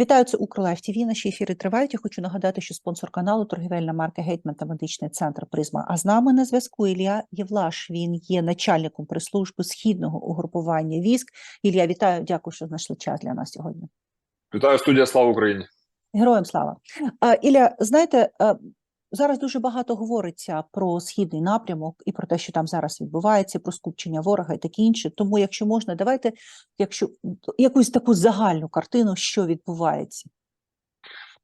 Вітаю, це Укрлайф ТВ. Наші ефіри тривають. Я хочу нагадати, що спонсор каналу торгівельна марка Гетьман та медичний центр Призма. А з нами на зв'язку Ілля Євлаш. Він є начальником прес-служби східного угрупування військ. Ілля, вітаю, дякую, що знайшли час для нас сьогодні. Вітаю студія Слава Україні. Героям слава. Ілля, знаєте, зараз дуже багато говориться про східний напрямок і про те, що там зараз відбувається, про скупчення ворога і таке інше. Тому, якщо можна, давайте якщо якусь таку загальну картину, що відбувається.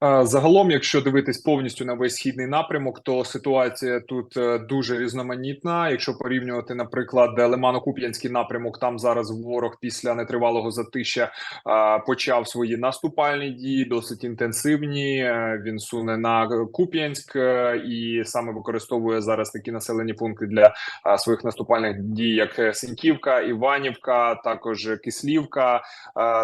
Загалом, якщо дивитись повністю на весь східний напрямок, то ситуація тут е, дуже різноманітна. Якщо порівнювати, наприклад, Лимано-Куп'янський напрямок, там зараз ворог після нетривалого затища е, почав свої наступальні дії, досить інтенсивні. Е, Він суне на Куп'янськ і саме використовує зараз такі населені пункти для своїх наступальних дій, як Синьківка, Іванівка, також Кислівка.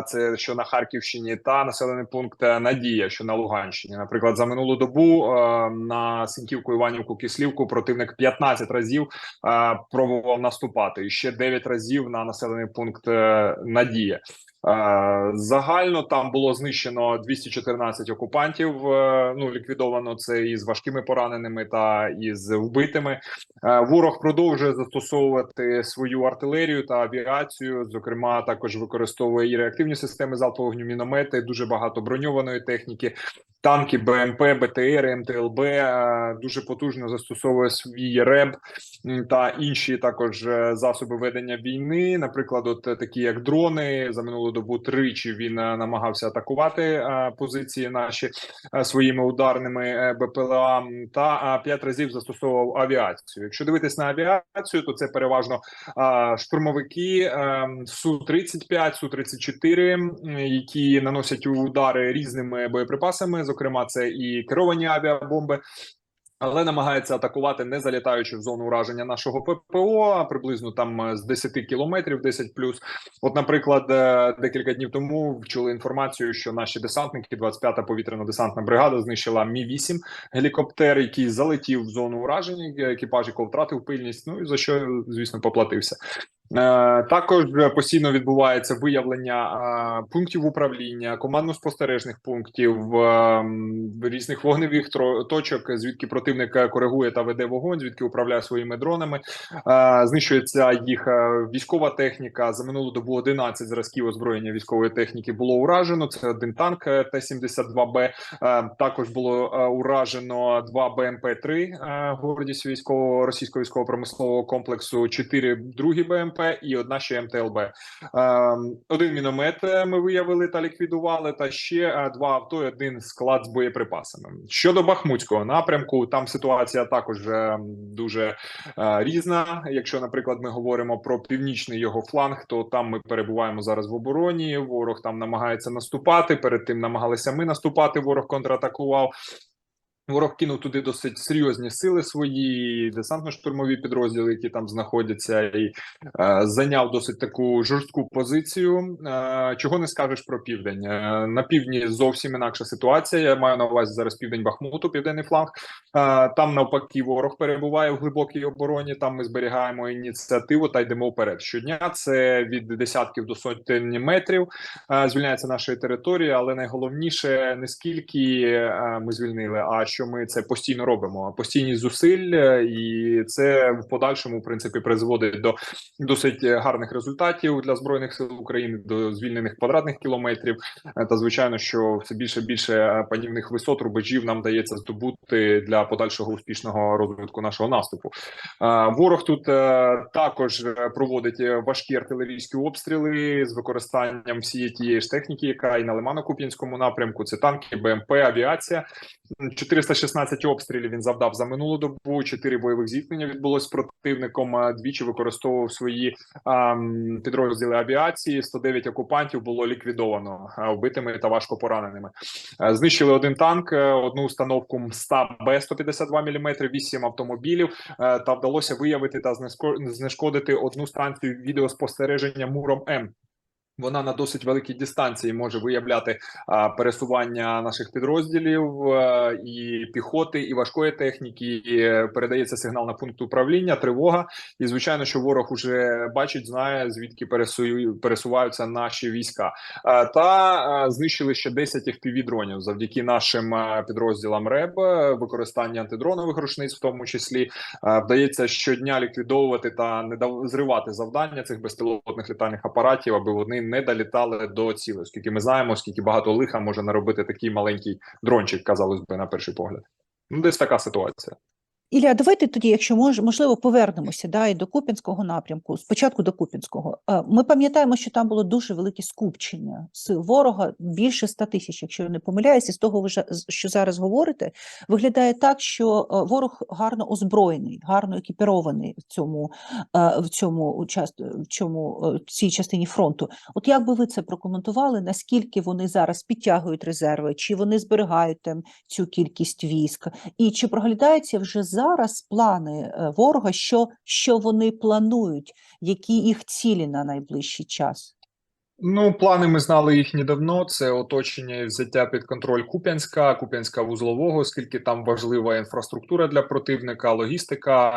Це що на Харківщині, та населений пункт Надія, що на Луганщині. Наприклад, за минулу добу е, на Синківку, Іванівку, Кислівку противник 15 разів е, пробував наступати, і ще 9 разів на населений пункт е, Надія. Е, Загально там було знищено 214 окупантів. е, Ну ліквідовано це із важкими пораненими та із вбитими. Е, Ворог продовжує застосовувати свою артилерію та авіацію. Зокрема, також використовує і реактивні системи залпового вогню, міномети, дуже багато броньованої техніки, танки, БМП, БТР, МТЛБ. Дуже потужно застосовує свій РЕБ та інші також засоби ведення війни. Наприклад, от такі як дрони за минулу добу тричі він е, намагався атакувати е, позиції наші е, своїми ударними БПЛА та п'ять разів застосовував авіацію. Якщо дивитись на авіацію, то це переважно штурмовики су 35 су 34 які наносять удари різними боєприпасами. Зокрема, це і керовані авіабомби. Але намагається атакувати, не залітаючи в зону ураження нашого ППО, приблизно там е, з 10 кілометрів, 10 плюс. От, наприклад, е, декілька днів тому вчули інформацію, що наші десантники, 25-та повітряно-десантна бригада, знищила Мі 8 гелікоптер, який залетів в зону ураження. Екіпаж якого втратив пильність. Ну і за що, звісно, поплатився. Е, Також постійно відбувається виявлення е, пунктів управління, командно-спостережних пунктів, е, різних вогневих точок, звідки противник коригує та веде вогонь, звідки управляє своїми дронами. Знищується їх військова техніка. За минулу добу 11 зразків озброєння військової техніки було уражено. Це один танк е, Т-72Б. Е, Також було уражено два БМП-3 е, гордість військового російського військово-промислового комплексу, чотири другі БМП і одна ще МТЛБ. Е, Один міномет е, ми виявили та ліквідували, та ще е, два авто, і один склад з боєприпасами. Щодо Бахмутського напрямку, там ситуація також е, дуже різна. Якщо, наприклад, ми говоримо про північний його фланг, то там ми перебуваємо зараз в обороні. Ворог там намагається наступати. Перед тим намагалися ми наступати. Ворог контратакував. Ворог кинув туди досить серйозні сили свої, десантно-штурмові підрозділи, які там знаходяться, і е, зайняв досить таку жорстку позицію. Е, чого не скажеш про південь? Е, на півдні зовсім інакша ситуація. Я маю на увазі зараз південь Бахмуту, південний фланг. Е, там навпаки ворог перебуває в глибокій обороні. Там ми зберігаємо ініціативу та йдемо вперед. Щодня це від десятків до сотень метрів. Е, звільняється нашої території, але найголовніше не скільки е, ми звільнили, а що ми це постійно робимо. Постійні зусиль, е, і це в подальшому в принципі призводить до досить гарних результатів для збройних сил України, до звільнених квадратних кілометрів. Е, Та звичайно, що все більше більше е, панівних висот рубежів нам дається здобути для подальшого успішного розвитку нашого наступу. Е, Ворог тут також проводить важкі артилерійські обстріли з використанням всієї тієї ж техніки, яка і на Лимано-Куп'янському напрямку. Це танки, БМП, авіація. 416 обстрілів він завдав за минулу добу. 4 бойових зіткнення відбулось з противником. Двічі використовував свої ем, підрозділи авіації. 109 окупантів було ліквідовано вбитими та важко пораненими. Знищили один танк, е, одну установку МСТА Б 152 мм, 8 автомобілів. е, Та вдалося виявити та знешкодити одну станцію відеоспостереження Муром М. Вона на досить великій дистанції може виявляти а, пересування наших підрозділів а, і піхоти, і важкої техніки. І е, передається сигнал на пункт управління, тривога. І звичайно, що ворог уже бачить, знає звідки пересую, пересуваються наші війська. А, та а, знищили ще 10 fpv дронів завдяки нашим підрозділам РЕБ, використання антидронових рушниць, в тому числі а, вдається щодня ліквідовувати та не зривати завдання цих безпілотних літальних апаратів, аби вони не долітали до цілі, оскільки ми знаємо, скільки багато лиха може наробити такий маленький дрончик, казалось би, на перший погляд. Ну, десь така ситуація. Ілля, давайте тоді, якщо мож, можливо, повернемося да, і до Куп'янського напрямку, спочатку до Куп'янського. Е, Ми пам'ятаємо, що там було дуже велике скупчення сил ворога, більше 100 тисяч, якщо я не помиляюся, з того, ви що зараз говорите, виглядає так, що е, ворог гарно озброєний, гарно екіпірований в цьому, е, в цьому, в цьому в цій частині фронту. От як би ви це прокоментували, наскільки вони зараз підтягують резерви, чи вони зберігають там цю кількість військ? І чи проглядаються вже зараз плани е, ворога, що, що вони планують, які їх цілі на найближчий час? Ну, плани ми знали їхні давно. Це оточення і взяття під контроль Куп'янська, Куп'янська вузлового, оскільки там важлива інфраструктура для противника, логістика.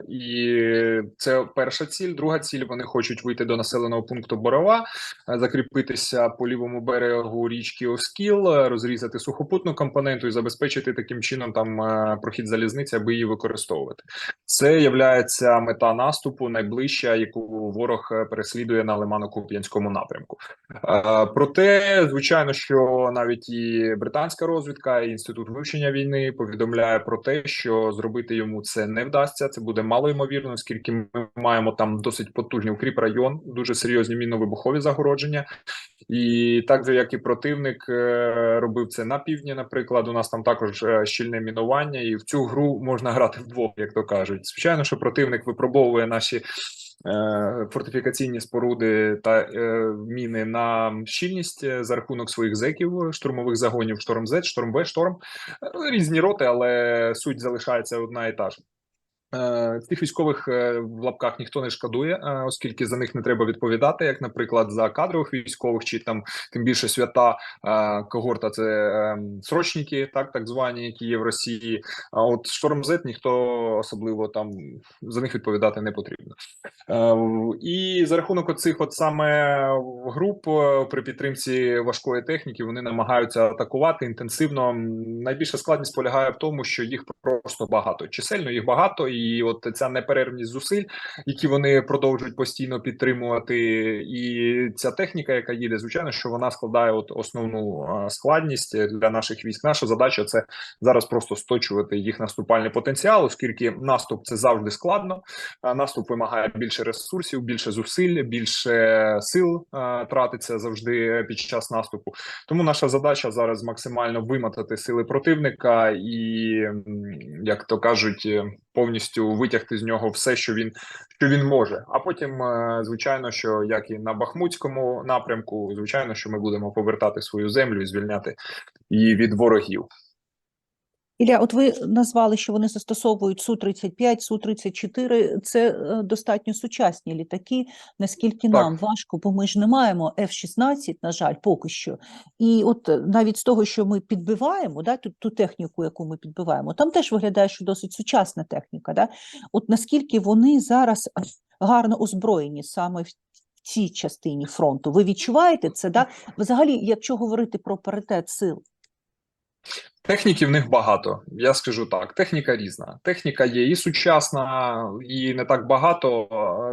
е, І це перша ціль. Друга ціль вони хочуть вийти до населеного пункту Борова, е, закріпитися по лівому берегу річки Оскіл, е, розрізати сухопутну компоненту і забезпечити таким чином там прохід залізниці, аби її використовувати. Це являється мета наступу, найближча, яку ворог переслідує на Лимано-Куп'янському напрямку. Е, Проте, звичайно, що навіть і британська розвідка, і інститут вивчення війни повідомляє про те, що зробити йому це не вдасться. Це буде мало ймовірно, оскільки ми маємо там досить потужний укріп район, дуже серйозні мінно-вибухові загородження. І так же, як і противник е, робив це на півдні, наприклад, у нас там також е, щільне мінування, і в цю гру можна грати вдвох, як то кажуть. Звичайно, що противник випробовує наші фортифікаційні споруди та е, міни на щільність е, за рахунок своїх зеків штурмових загонів Шторм З, Шторм Б, Шторм Е, різні роти, але суть залишається одна і та ж. Е, Цих військових е, в лапках ніхто не шкодує, е, оскільки за них не треба відповідати, як, наприклад, за кадрових військових, чи там тим більше свята когорта це срочники, так так звані, які є в Росії. А от шторм Z ніхто особливо там за них відповідати не потрібно. І за рахунок оцих, от саме груп при підтримці важкої техніки, вони намагаються атакувати інтенсивно. Найбільша складність полягає в тому, що їх просто багато. Чисельно їх багато, і от ця неперервність зусиль, які вони продовжують постійно підтримувати, і ця техніка, яка їде, звичайно, що вона складає от основну складність для наших військ. Наша задача це зараз просто сточувати їх наступальний потенціал, оскільки наступ це завжди складно. Наступ вимагає більше ресурсів, більше зусиль, більше сил тратиться завжди під час наступу. Тому наша задача зараз максимально вимотати сили противника і, як то кажуть, е, повністю витягти з нього все, що він що він може. А потім, е, звичайно, що як і на Бахмутському напрямку, звичайно, що ми будемо повертати свою землю і звільняти її від ворогів. Ілля, от ви назвали, що вони застосовують Су-35, Су-34. Це е, достатньо сучасні літаки, наскільки нам важко, бо ми ж не маємо F-16, на жаль, поки що. І от е, навіть з того, що ми підбиваємо, да, ту, ту техніку, яку ми підбиваємо, там теж виглядає, що досить сучасна техніка. Да? От наскільки вони зараз гарно озброєні саме в цій частині фронту. Ви відчуваєте це? Да? Взагалі, якщо говорити про паритет сил, Техніки в них багато. Я скажу так: техніка різна. Техніка є і сучасна, і не так багато.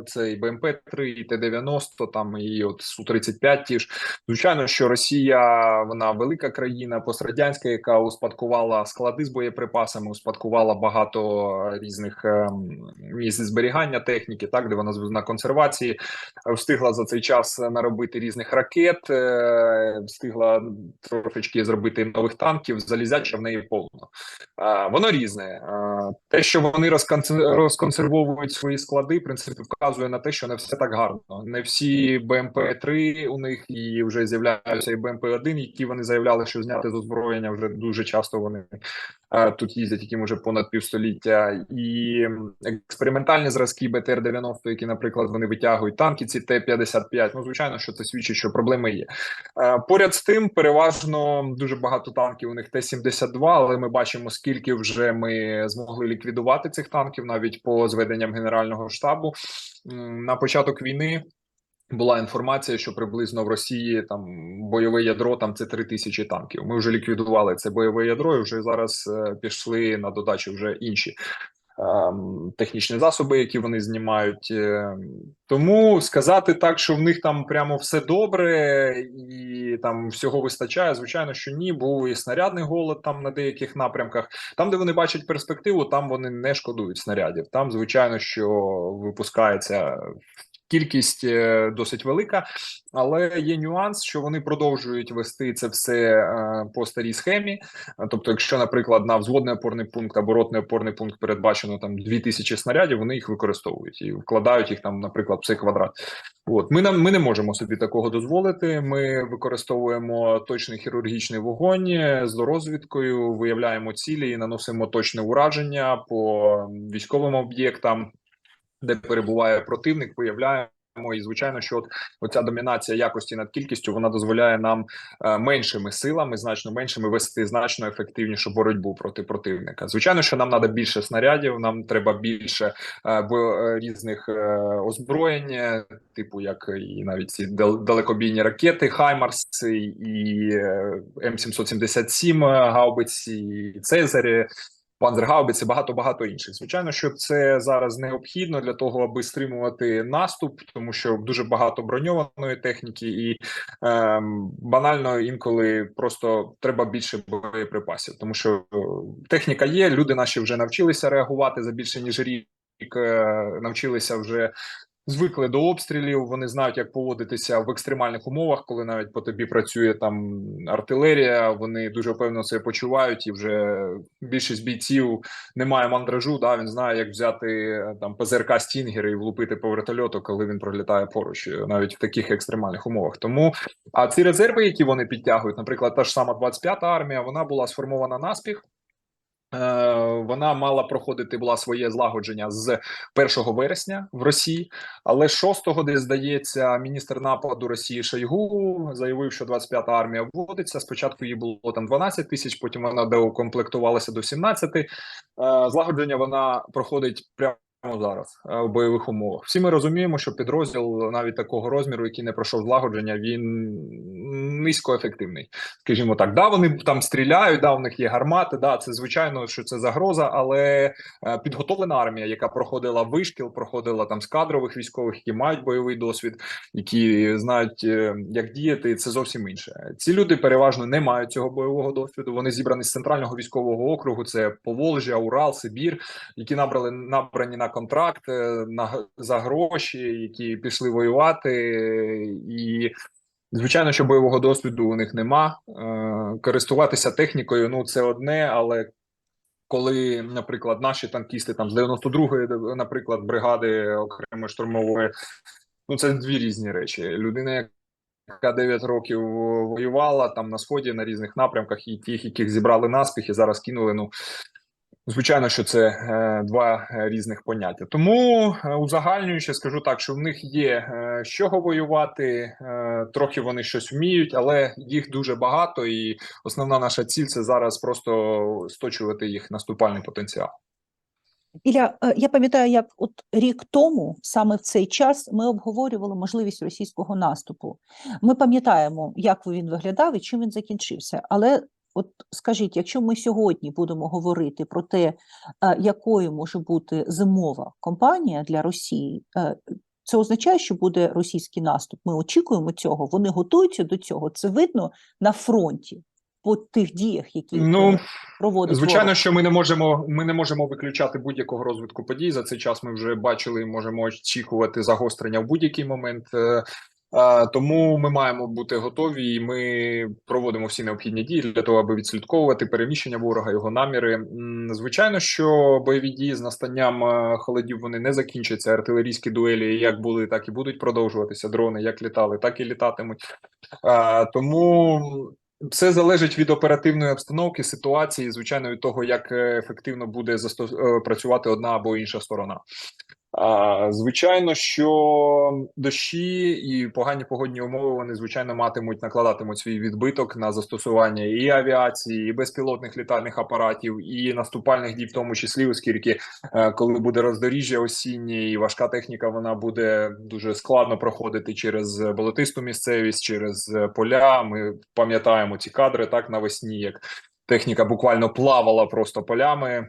Це і БМП 3 і Т-90, там і от Су-35 ті ж. Звичайно, що Росія вона велика країна, пострадянська, яка успадкувала склади з боєприпасами, успадкувала багато різних ем, місць зберігання техніки, так де вона на консервації е, встигла за цей час наробити різних ракет, е, встигла трошечки зробити нових танків. Залізяча в неї повно. А, Воно різне. А, Те, що вони розконсервовують свої склади, принципі, вказує на те, що не все так гарно. Не всі БМП 3 у них і вже з'являються і БМП 1 які вони заявляли, що зняти з озброєння вже дуже часто вони тут їздять, яким уже понад півстоліття, і експериментальні зразки БТР-90, які, наприклад, вони витягують танки, ці Т-55. Ну, звичайно, що це свідчить, що проблеми є. Поряд з тим, переважно дуже багато танків у них Т-72, але ми бачимо, скільки вже ми змогли ліквідувати цих танків, навіть по зведенням Генерального штабу. На початок війни була інформація, що приблизно в Росії там бойове ядро там це три тисячі танків. Ми вже ліквідували це бойове ядро, і вже зараз е, пішли на додачу вже інші ем, технічні засоби, які вони знімають. Е, Тому сказати так, що в них там прямо все добре і там всього вистачає. Звичайно, що ні. Був і снарядний голод там на деяких напрямках. Там, де вони бачать перспективу, там вони не шкодують снарядів. Там, звичайно, що випускається кількість е, досить велика, але є нюанс, що вони продовжують вести це все е, по старій схемі. Е, Тобто, якщо, наприклад, на взводний опорний пункт або ротний опорний пункт передбачено там 2000 снарядів, вони їх використовують і вкладають їх там, наприклад, в цей квадрат. От ми нам ми не можемо собі такого дозволити. Ми використовуємо точний хірургічний вогонь з дорозвідкою, виявляємо цілі і наносимо точне ураження по військовим об'єктам, де перебуває противник, виявляємо. І звичайно, що от оця домінація якості над кількістю вона дозволяє нам е, меншими силами, значно меншими вести значно ефективнішу боротьбу проти противника. Звичайно, що нам треба більше снарядів, нам треба більше е, е, різних озброєнь, типу як і навіть ці далекобійні ракети, Хаймарс і е, М777 гаубиці, і Цезарі. Панзергаубиці, багато багато інших. Звичайно, що це зараз необхідно для того, аби стримувати наступ, тому що дуже багато броньованої техніки, і ем, банально інколи просто треба більше боєприпасів, тому що е, техніка є. Люди наші вже навчилися реагувати за більше ніж рік. е, Навчилися вже звикли до обстрілів. Вони знають, як поводитися в екстремальних умовах, коли навіть по тобі працює там артилерія. Вони дуже впевнено себе почувають, і вже більшість бійців немає мандражу. Да, він знає, як взяти е, там ПЗРК Стінгер і влупити по вертольоту, коли він пролітає поруч, е, навіть в таких екстремальних умовах. Тому а ці резерви, які вони підтягують, наприклад, та ж сама 25-та армія, вона була сформована наспіх. Е, Вона мала проходити була своє злагодження з 1 вересня в Росії, але 6-го, де здається, міністр нападу Росії Шойгу заявив, що 25-та армія вводиться. Спочатку її було там 12 тисяч, потім вона доукомплектувалася до 17. Е, Злагодження вона проходить прямо. Зараз е, в бойових умовах всі ми розуміємо, що підрозділ навіть такого розміру, який не пройшов злагодження, він низькоефективний. Скажімо так, да, вони там стріляють, да, у них є гармати. Да, це звичайно, що це загроза, але е, підготовлена армія, яка проходила вишкіл, проходила там з кадрових військових, які мають бойовий досвід, які знають, е, як діяти, це зовсім інше. Ці люди переважно не мають цього бойового досвіду. Вони зібрані з центрального військового округу. Це Поволжя, Урал, Сибір, які набрали набрані на контракт на за гроші, які пішли воювати, і звичайно, що бойового досвіду у них нема. Е, Користуватися технікою, ну це одне, але коли, наприклад, наші танкісти там з 92-ї, наприклад, бригади окремої штурмової, ну це дві різні речі. Людина, яка 9 років воювала там на сході на різних напрямках, і тих, яких зібрали наспіх, і зараз кинули. Ну звичайно, що це е, два е, різних поняття. Тому е, узагальнюючи, скажу так, що в них є е, з чого воювати, трохи вони щось вміють, але їх дуже багато, і основна наша ціль це зараз просто сточувати їх наступальний потенціал. Ілля, е, я пам'ятаю, як от рік тому, саме в цей час, ми обговорювали можливість російського наступу. Ми пам'ятаємо, як він виглядав і чим він закінчився. Але от скажіть, якщо ми сьогодні будемо говорити про те, е, якою може бути зимова кампанія для Росії, е, це означає, що буде російський наступ. Ми очікуємо цього, вони готуються до цього. Це видно на фронті по тих діях, які Ну, е, проводить Звичайно, ворог. що ми не можемо. Ми не можемо виключати будь-якого розвитку подій. За цей час ми вже бачили і можемо очікувати загострення в будь-який момент. Тому ми маємо бути готові, і ми проводимо всі необхідні дії для того, аби відслідковувати переміщення ворога, його наміри. Звичайно, що бойові дії з настанням е, холодів вони не закінчаться. Артилерійські дуелі як були, так і будуть продовжуватися. Дрони як літали, так і літатимуть. Тому Все залежить від оперативної обстановки, ситуації, звичайно, від того, як е, ефективно буде е, працювати одна або інша сторона. Звичайно, що дощі і погані погодні умови вони звичайно матимуть накладатимуть свій відбиток на застосування і авіації, і безпілотних літальних апаратів, і наступальних дій, в тому числі, оскільки е, коли буде роздоріжжя осіннє і важка техніка, вона буде дуже складно проходити через болотисту місцевість, через поля. Ми пам'ятаємо ці кадри так навесні, як техніка буквально плавала просто полями.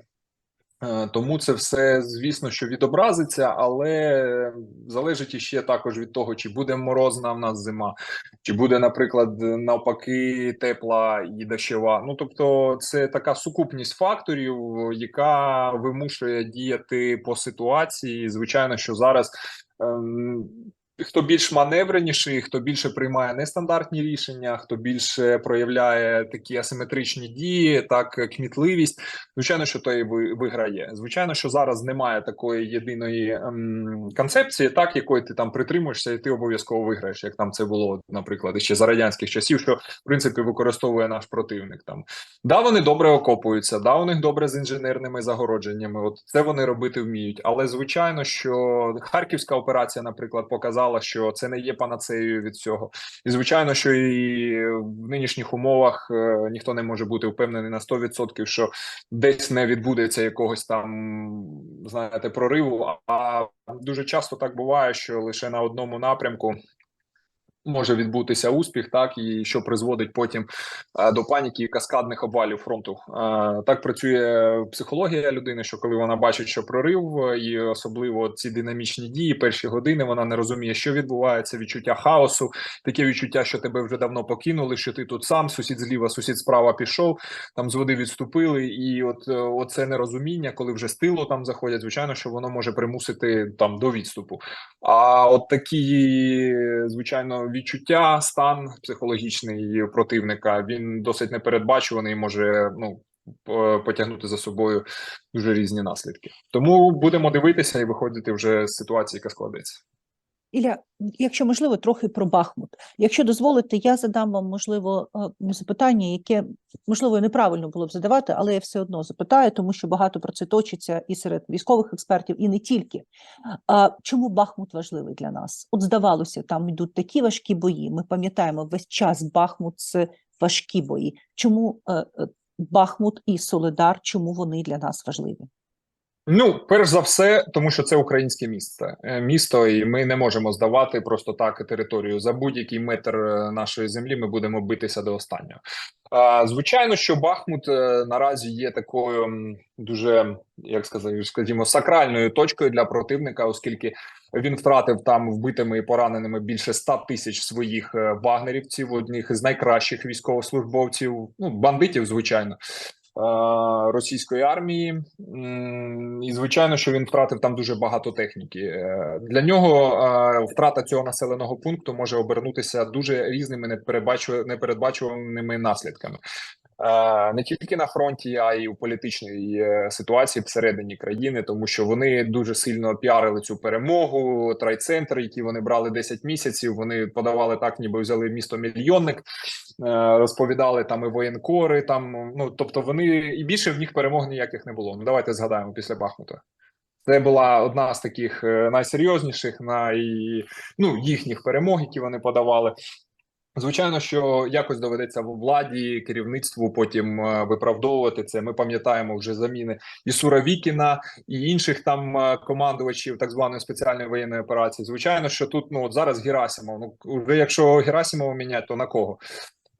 Е, Тому це все, звісно, що відобразиться, але залежить іще також від того, чи буде морозна в нас зима, чи буде, наприклад, навпаки, тепла і дощова. Ну тобто, це така сукупність факторів, яка вимушує діяти по ситуації. Звичайно, що зараз. Хто більш маневреніший, хто більше приймає нестандартні рішення, хто більше проявляє такі асиметричні дії, так кмітливість, звичайно, що той виграє. Звичайно, що зараз немає такої єдиної ем, концепції, так якої ти там притримуєшся, і ти обов'язково виграєш, як там це було, наприклад, ще за радянських часів, що в принципі використовує наш противник. Там да, вони добре окопуються, да, у них добре з інженерними загородженнями. От це вони робити вміють. Але звичайно, що харківська операція, наприклад, показала, що це не є панацеєю від цього. І звичайно, що і в нинішніх умовах е, ніхто не може бути впевнений на 100%, що десь не відбудеться якогось там, знаєте, прориву. А дуже часто так буває, що лише на одному напрямку. Може відбутися успіх, так і що призводить потім е, до паніки і каскадних обвалів фронту. Е, так працює психологія людини, що коли вона бачить, що прорив, і особливо ці динамічні дії, перші години вона не розуміє, що відбувається, відчуття хаосу, таке відчуття, що тебе вже давно покинули, що ти тут сам, сусід зліва, сусід справа пішов, там з води відступили, і от е, оце нерозуміння, коли вже з тилу там заходять, звичайно, що воно може примусити там до відступу. А от такі, звичайно, відчуття, стан психологічний противника він досить непередбачуваний, може ну потягнути за собою дуже різні наслідки. Тому будемо дивитися і виходити вже з ситуації, яка складеться. Ілля, якщо можливо, трохи про Бахмут. Якщо дозволите, я задам вам, можливо, е, запитання, яке, можливо, неправильно було б задавати, але я все одно запитаю, тому що багато про це точиться і серед військових експертів, і не тільки. А чому Бахмут важливий для нас? От здавалося, там йдуть такі важкі бої. Ми пам'ятаємо, весь час Бахмут це важкі бої. Чому е, е, Бахмут і Соледар, чому вони для нас важливі? Ну, перш за все, тому що це українське місто. Е, Місто, і ми не можемо здавати просто так територію. За будь-який метр е, нашої землі ми будемо битися до останнього. Звичайно, що Бахмут е, наразі є такою дуже, як сказати, скажімо, сакральною точкою для противника, оскільки він втратив там вбитими і пораненими більше 100 тисяч своїх вагнерівців, одних із найкращих військовослужбовців, ну бандитів, звичайно російської армії, і звичайно, що він втратив там дуже багато техніки. Е, Для нього е, втрата цього населеного пункту може обернутися дуже різними непередбачу- непередбачуваними наслідками. Е, Не тільки на фронті, а й у політичній е, ситуації всередині країни, тому що вони дуже сильно піарили цю перемогу. Трайцентр, який вони брали 10 місяців. Вони подавали так, ніби взяли місто мільйонник е, розповідали там і воєнкори. Там ну тобто вони і більше в них перемог ніяких не було. Ну давайте згадаємо після Бахмута. Це була одна з таких е, найсерйозніших, най ну їхніх перемог, які вони подавали. Звичайно, що якось доведеться в владі керівництву потім е, виправдовувати це. Ми пам'ятаємо вже заміни і Суровікіна, і інших там е, командувачів так званої спеціальної воєнної операції. Звичайно, що тут ну от зараз Герасимов. Ну вже якщо Герасимова міняти, то на кого?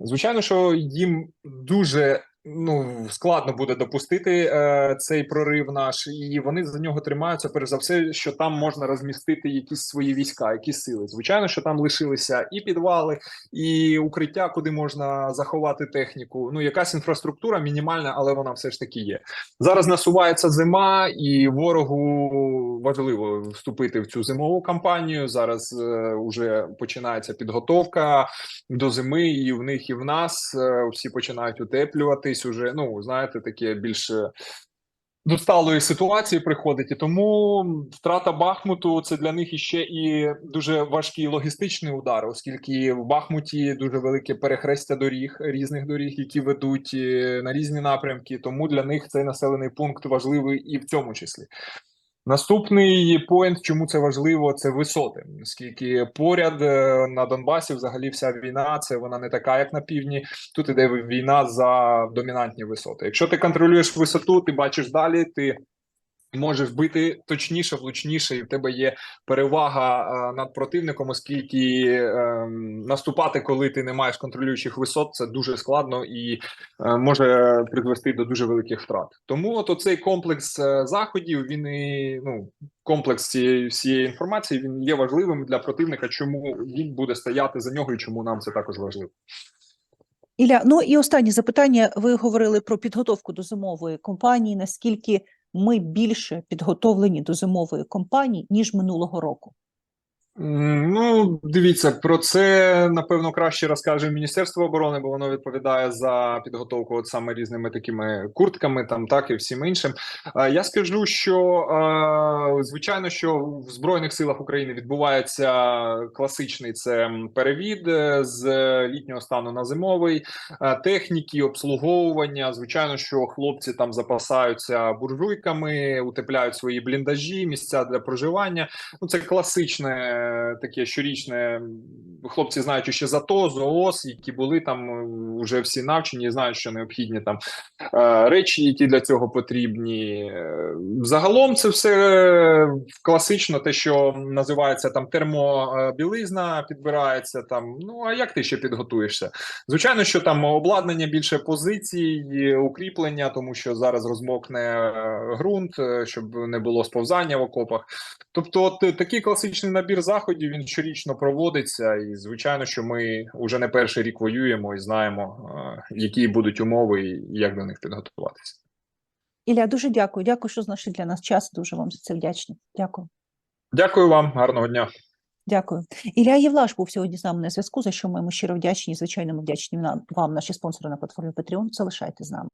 Звичайно, що їм дуже ну складно буде допустити е, цей прорив наш, і вони за нього тримаються. Перш за все, що там можна розмістити якісь свої війська, якісь сили. Звичайно, що там лишилися і підвали, і укриття, куди можна заховати техніку. Ну якась інфраструктура мінімальна, але вона все ж таки є. Зараз насувається зима, і ворогу важливо вступити в цю зимову кампанію. Зараз е, починається підготовка до зими, і в них, і в нас е, всі починають утеплюватись. Уже ну знаєте, таке більше до сталої ситуації приходить, і тому втрата Бахмуту це для них іще і дуже важкий логістичний удар, оскільки в Бахмуті дуже велике перехрестя доріг, різних доріг, які ведуть е, на різні напрямки. Тому для них цей населений пункт важливий і в цьому числі. Наступний поінт, чому це важливо, це висоти, оскільки поряд е, на Донбасі взагалі вся війна, це вона не така, як на півдні. Тут іде війна за домінантні висоти. Якщо ти контролюєш висоту, ти бачиш далі, ти можеш бити точніше, влучніше, і в тебе є перевага е, над противником, оскільки е, наступати, коли ти не маєш контролюючих висот, це дуже складно і е, може призвести до дуже великих втрат. Тому от оцей комплекс е, заходів, він і ну комплекс цієї всієї інформації він є важливим для противника. Чому він буде стояти за нього, і чому нам це також важливо. Ілля, ну і останнє запитання. Ви говорили про підготовку до зимової кампанії. Наскільки ми більше підготовлені до зимової кампанії, ніж минулого року? Ну, дивіться, про це напевно краще розкаже Міністерство оборони, бо воно відповідає за підготовку от саме різними такими куртками, там так і всім іншим. Я скажу, що звичайно, що в Збройних силах України відбувається класичний це перевід е, з літнього стану на зимовий, техніки, обслуговування. Звичайно, що хлопці там запасаються буржуйками, утепляють свої бліндажі, місця для проживання. Ну, це класичне таке щорічне. Хлопці знають ще за то, ЗООС, які були там е, вже всі навчені, знають, що необхідні там е, речі, які для цього потрібні. Е, Загалом це все е, класично, те, що називається там термобілизна, підбирається там. Ну а як ти ще підготуєшся? Звичайно, що там обладнання більше позицій, укріплення, тому що зараз розмокне е, ґрунт, е, щоб не було сповзання в окопах. Тобто, от е, такий класичний набір заходів він щорічно проводиться, і звичайно, що ми вже не перший рік воюємо і знаємо, е, які будуть умови і як до них підготуватися. Ілля, дуже дякую. Дякую, що знайшли для нас час. Дуже вам за це вдячні. Дякую. Дякую вам, гарного дня. Дякую. Ілля Євлаш був сьогодні з нами на зв'язку, за що ми йому щиро вдячні. Звичайно, ми вдячні вам, наші спонсори на платформі Patreon. Залишайтесь з нами.